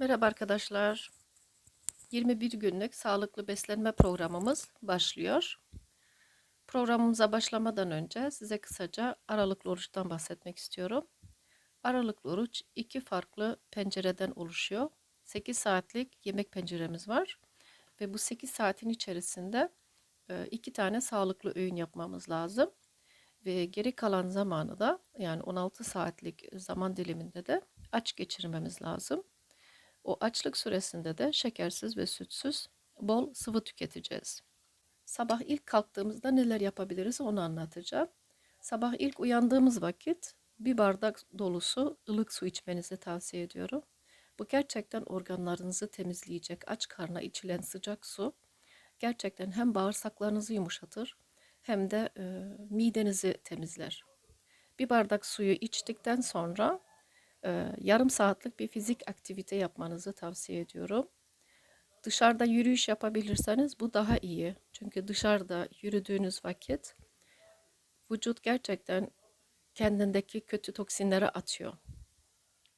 Merhaba arkadaşlar. 21 günlük sağlıklı beslenme programımız başlıyor. Programımıza başlamadan önce size kısaca aralıklı oruçtan bahsetmek istiyorum. Aralıklı oruç iki farklı pencereden oluşuyor. 8 saatlik yemek penceremiz var ve bu 8 saatin içerisinde e, iki tane sağlıklı öğün yapmamız lazım. Ve geri kalan zamanı da yani 16 saatlik zaman diliminde de aç geçirmemiz lazım. O açlık süresinde de şekersiz ve sütsüz bol sıvı tüketeceğiz. Sabah ilk kalktığımızda neler yapabiliriz onu anlatacağım. Sabah ilk uyandığımız vakit bir bardak dolusu ılık su içmenizi tavsiye ediyorum. Bu gerçekten organlarınızı temizleyecek aç karna içilen sıcak su gerçekten hem bağırsaklarınızı yumuşatır hem de e, midenizi temizler. Bir bardak suyu içtikten sonra e, yarım saatlik bir fizik aktivite yapmanızı tavsiye ediyorum. Dışarıda yürüyüş yapabilirseniz bu daha iyi. Çünkü dışarıda yürüdüğünüz vakit vücut gerçekten kendindeki kötü toksinleri atıyor.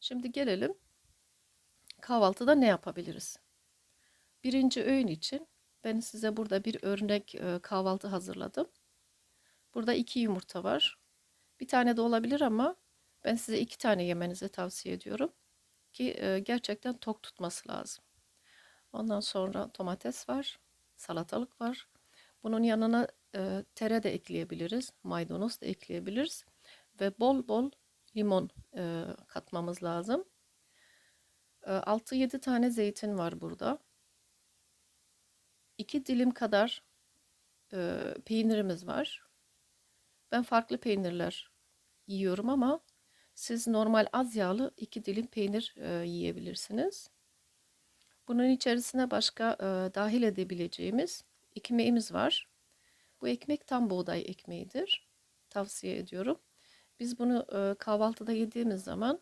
Şimdi gelelim kahvaltıda ne yapabiliriz? Birinci öğün için ben size burada bir örnek kahvaltı hazırladım. Burada iki yumurta var. Bir tane de olabilir ama ben size iki tane yemenizi tavsiye ediyorum. Ki e, gerçekten tok tutması lazım. Ondan sonra domates var. Salatalık var. Bunun yanına e, tere de ekleyebiliriz. Maydanoz da ekleyebiliriz. Ve bol bol limon e, katmamız lazım. E, 6-7 tane zeytin var burada. 2 dilim kadar e, peynirimiz var. Ben farklı peynirler yiyorum ama siz normal az yağlı 2 dilim peynir e, yiyebilirsiniz. Bunun içerisine başka e, dahil edebileceğimiz ekmeğimiz var. Bu ekmek tam buğday ekmeğidir. Tavsiye ediyorum. Biz bunu e, kahvaltıda yediğimiz zaman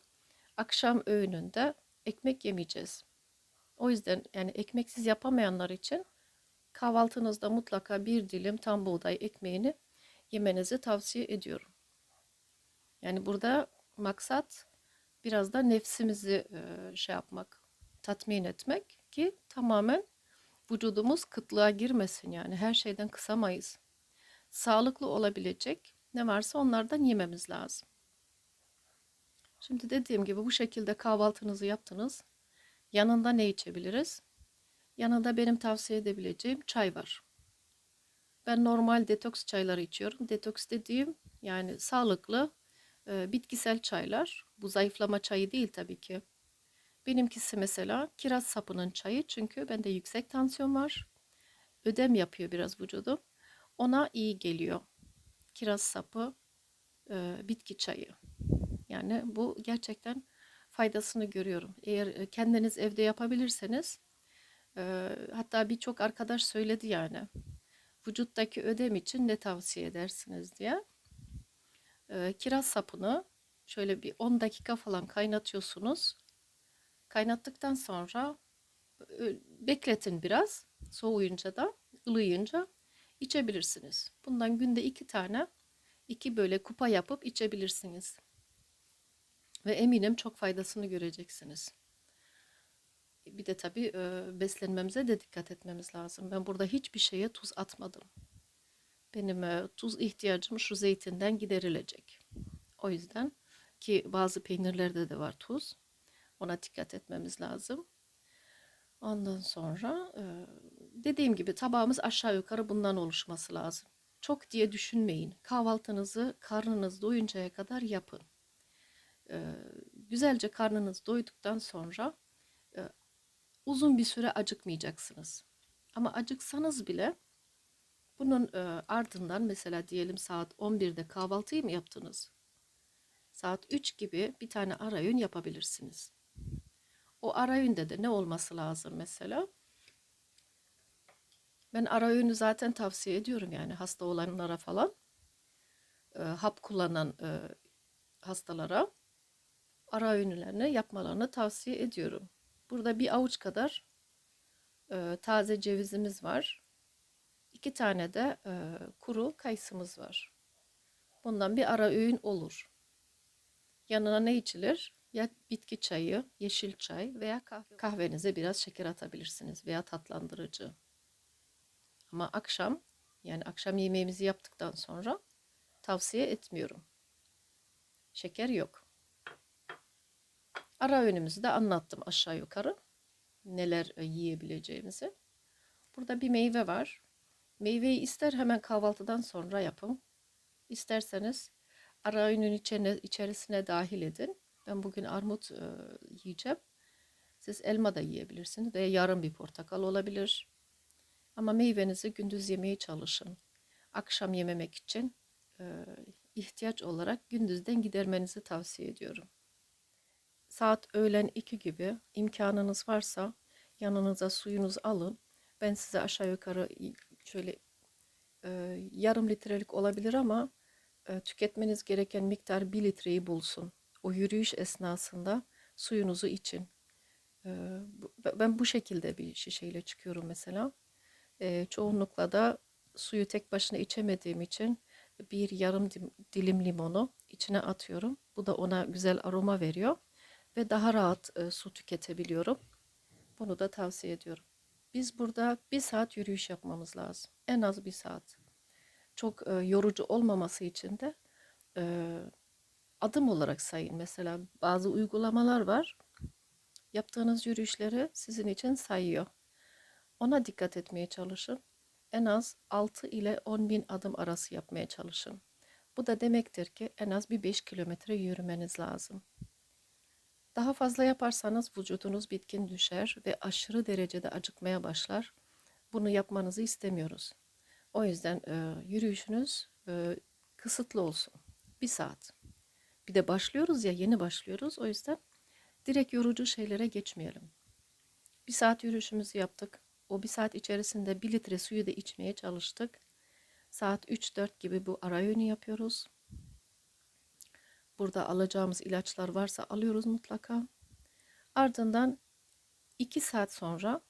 akşam öğününde ekmek yemeyeceğiz. O yüzden yani ekmeksiz yapamayanlar için kahvaltınızda mutlaka bir dilim tam buğday ekmeğini yemenizi tavsiye ediyorum. Yani burada maksat biraz da nefsimizi e, şey yapmak, tatmin etmek ki tamamen vücudumuz kıtlığa girmesin yani her şeyden kısamayız. Sağlıklı olabilecek ne varsa onlardan yememiz lazım. Şimdi dediğim gibi bu şekilde kahvaltınızı yaptınız. Yanında ne içebiliriz? Yanında benim tavsiye edebileceğim çay var. Ben normal detoks çayları içiyorum. Detoks dediğim yani sağlıklı bitkisel çaylar. Bu zayıflama çayı değil tabii ki. Benimkisi mesela kiraz sapının çayı çünkü bende yüksek tansiyon var. Ödem yapıyor biraz vücudum. Ona iyi geliyor. Kiraz sapı bitki çayı. Yani bu gerçekten faydasını görüyorum. Eğer kendiniz evde yapabilirseniz hatta birçok arkadaş söyledi yani vücuttaki ödem için ne tavsiye edersiniz diye. E, kiraz sapını şöyle bir 10 dakika falan kaynatıyorsunuz. Kaynattıktan sonra e, bekletin biraz. Soğuyunca da ılıyınca içebilirsiniz. Bundan günde iki tane iki böyle kupa yapıp içebilirsiniz. Ve eminim çok faydasını göreceksiniz. Bir de tabii e, beslenmemize de dikkat etmemiz lazım. Ben burada hiçbir şeye tuz atmadım. Benim tuz ihtiyacım şu zeytinden giderilecek. O yüzden ki bazı peynirlerde de var tuz. Ona dikkat etmemiz lazım. Ondan sonra dediğim gibi tabağımız aşağı yukarı bundan oluşması lazım. Çok diye düşünmeyin. Kahvaltınızı karnınız doyuncaya kadar yapın. Güzelce karnınız doyduktan sonra uzun bir süre acıkmayacaksınız. Ama acıksanız bile bunun ardından mesela diyelim saat 11'de kahvaltıyı mı yaptınız? Saat 3 gibi bir tane ara öğün yapabilirsiniz. O ara öğünde de ne olması lazım mesela? Ben ara öğünü zaten tavsiye ediyorum yani hasta olanlara falan. E, hap kullanan e, hastalara ara öğünlerini yapmalarını tavsiye ediyorum. Burada bir avuç kadar e, taze cevizimiz var. İki tane de e, kuru kayısımız var. Bundan bir ara öğün olur. Yanına ne içilir? ya bitki çayı, yeşil çay veya kahve. Kahvenize biraz şeker atabilirsiniz veya tatlandırıcı. Ama akşam yani akşam yemeğimizi yaptıktan sonra tavsiye etmiyorum. Şeker yok. Ara öğünümüzü de anlattım aşağı yukarı. Neler e, yiyebileceğimizi. Burada bir meyve var. Meyveyi ister hemen kahvaltıdan sonra yapın. İsterseniz ara öğünün içine, içerisine dahil edin. Ben bugün armut e, yiyeceğim. Siz elma da yiyebilirsiniz veya yarım bir portakal olabilir. Ama meyvenizi gündüz yemeye çalışın. Akşam yememek için e, ihtiyaç olarak gündüzden gidermenizi tavsiye ediyorum. Saat öğlen 2 gibi imkanınız varsa yanınıza suyunuzu alın. Ben size aşağı yukarı şöyle e, yarım litrelik olabilir ama e, tüketmeniz gereken miktar 1 litreyi bulsun. O yürüyüş esnasında suyunuzu için. E, ben bu şekilde bir şişeyle çıkıyorum mesela. E, çoğunlukla da suyu tek başına içemediğim için bir yarım dilim limonu içine atıyorum. Bu da ona güzel aroma veriyor ve daha rahat e, su tüketebiliyorum. Bunu da tavsiye ediyorum. Biz burada bir saat yürüyüş yapmamız lazım. En az bir saat. Çok e, yorucu olmaması için de e, adım olarak sayın. Mesela bazı uygulamalar var. Yaptığınız yürüyüşleri sizin için sayıyor. Ona dikkat etmeye çalışın. En az 6 ile 10 bin adım arası yapmaya çalışın. Bu da demektir ki en az bir 5 kilometre yürümeniz lazım. Daha fazla yaparsanız vücudunuz bitkin düşer ve aşırı derecede acıkmaya başlar. Bunu yapmanızı istemiyoruz. O yüzden e, yürüyüşünüz e, kısıtlı olsun. Bir saat. Bir de başlıyoruz ya yeni başlıyoruz. O yüzden direkt yorucu şeylere geçmeyelim. Bir saat yürüyüşümüzü yaptık. O bir saat içerisinde bir litre suyu da içmeye çalıştık. Saat 3-4 gibi bu ara öğünü yapıyoruz. Burada alacağımız ilaçlar varsa alıyoruz mutlaka. Ardından 2 saat sonra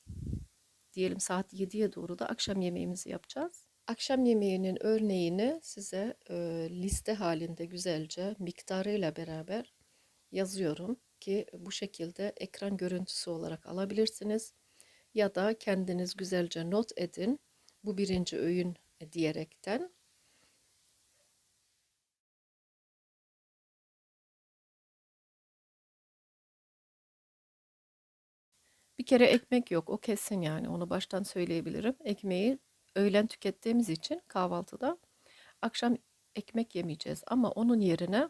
diyelim saat 7'ye doğru da akşam yemeğimizi yapacağız. Akşam yemeğinin örneğini size e, liste halinde güzelce miktarıyla beraber yazıyorum ki bu şekilde ekran görüntüsü olarak alabilirsiniz ya da kendiniz güzelce not edin bu birinci öğün diyerekten Bir kere ekmek yok. O kesin yani. Onu baştan söyleyebilirim. Ekmeği öğlen tükettiğimiz için kahvaltıda akşam ekmek yemeyeceğiz. Ama onun yerine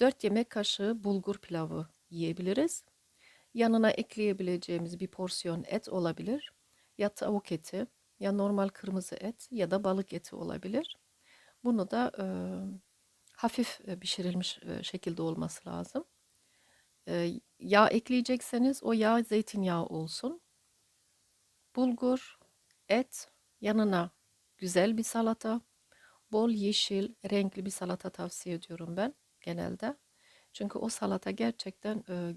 4 yemek kaşığı bulgur pilavı yiyebiliriz. Yanına ekleyebileceğimiz bir porsiyon et olabilir. Ya tavuk eti, ya normal kırmızı et ya da balık eti olabilir. Bunu da e, hafif pişirilmiş şekilde olması lazım. E, yağ ekleyecekseniz o yağ zeytinyağı olsun. Bulgur, et, yanına güzel bir salata, bol yeşil, renkli bir salata tavsiye ediyorum ben genelde. Çünkü o salata gerçekten e,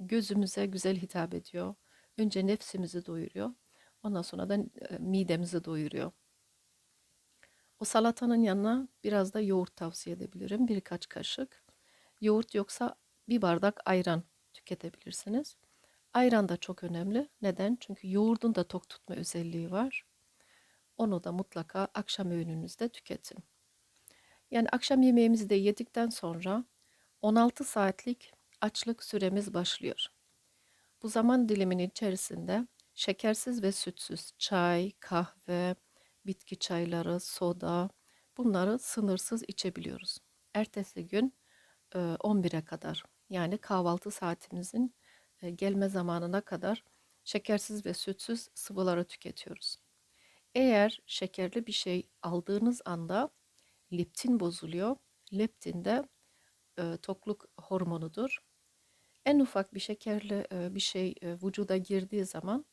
gözümüze güzel hitap ediyor. Önce nefsimizi doyuruyor. Ondan sonra da e, midemizi doyuruyor. O salatanın yanına biraz da yoğurt tavsiye edebilirim. Birkaç kaşık. Yoğurt yoksa bir bardak ayran tüketebilirsiniz. Ayran da çok önemli. Neden? Çünkü yoğurdun da tok tutma özelliği var. Onu da mutlaka akşam öğününüzde tüketin. Yani akşam yemeğimizi de yedikten sonra 16 saatlik açlık süremiz başlıyor. Bu zaman diliminin içerisinde şekersiz ve sütsüz çay, kahve, bitki çayları, soda bunları sınırsız içebiliyoruz. Ertesi gün 11'e kadar yani kahvaltı saatimizin gelme zamanına kadar şekersiz ve sütsüz sıvıları tüketiyoruz. Eğer şekerli bir şey aldığınız anda leptin bozuluyor. Leptin de e, tokluk hormonudur. En ufak bir şekerli e, bir şey e, vücuda girdiği zaman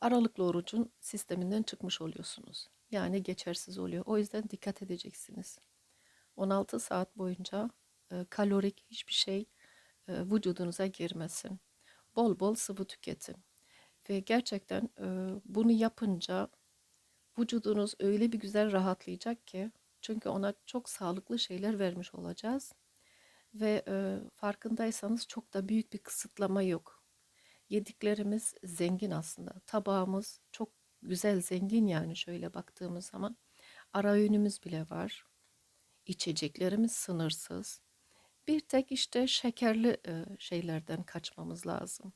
aralıklı orucun sisteminden çıkmış oluyorsunuz. Yani geçersiz oluyor. O yüzden dikkat edeceksiniz. 16 saat boyunca kalorik hiçbir şey e, vücudunuza girmesin. Bol bol sıvı tüketin. Ve gerçekten e, bunu yapınca vücudunuz öyle bir güzel rahatlayacak ki çünkü ona çok sağlıklı şeyler vermiş olacağız. ve e, farkındaysanız çok da büyük bir kısıtlama yok. Yediklerimiz zengin aslında. Tabağımız çok güzel zengin yani şöyle baktığımız zaman. Ara öğünümüz bile var. İçeceklerimiz sınırsız. Bir tek işte şekerli şeylerden kaçmamız lazım.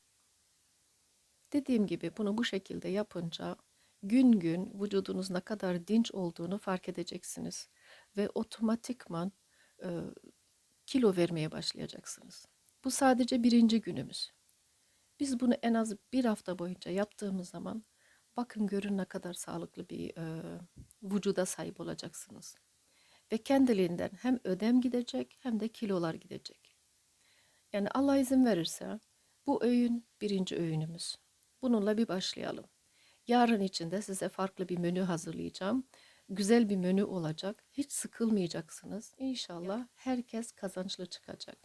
Dediğim gibi bunu bu şekilde yapınca gün gün vücudunuz ne kadar dinç olduğunu fark edeceksiniz ve otomatikman e, kilo vermeye başlayacaksınız. Bu sadece birinci günümüz. Biz bunu en az bir hafta boyunca yaptığımız zaman bakın görün ne kadar sağlıklı bir e, vücuda sahip olacaksınız. Ve kendiliğinden hem ödem gidecek hem de kilolar gidecek. Yani Allah izin verirse bu öğün birinci öğünümüz. Bununla bir başlayalım. Yarın için de size farklı bir menü hazırlayacağım. Güzel bir menü olacak. Hiç sıkılmayacaksınız. İnşallah herkes kazançlı çıkacak.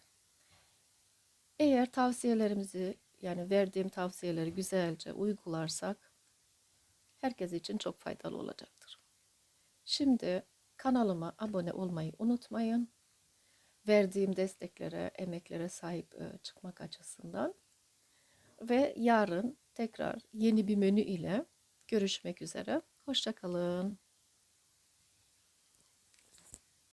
Eğer tavsiyelerimizi yani verdiğim tavsiyeleri güzelce uygularsak herkes için çok faydalı olacaktır. Şimdi kanalıma abone olmayı unutmayın. Verdiğim desteklere, emeklere sahip e, çıkmak açısından. Ve yarın tekrar yeni bir menü ile görüşmek üzere. Hoşçakalın.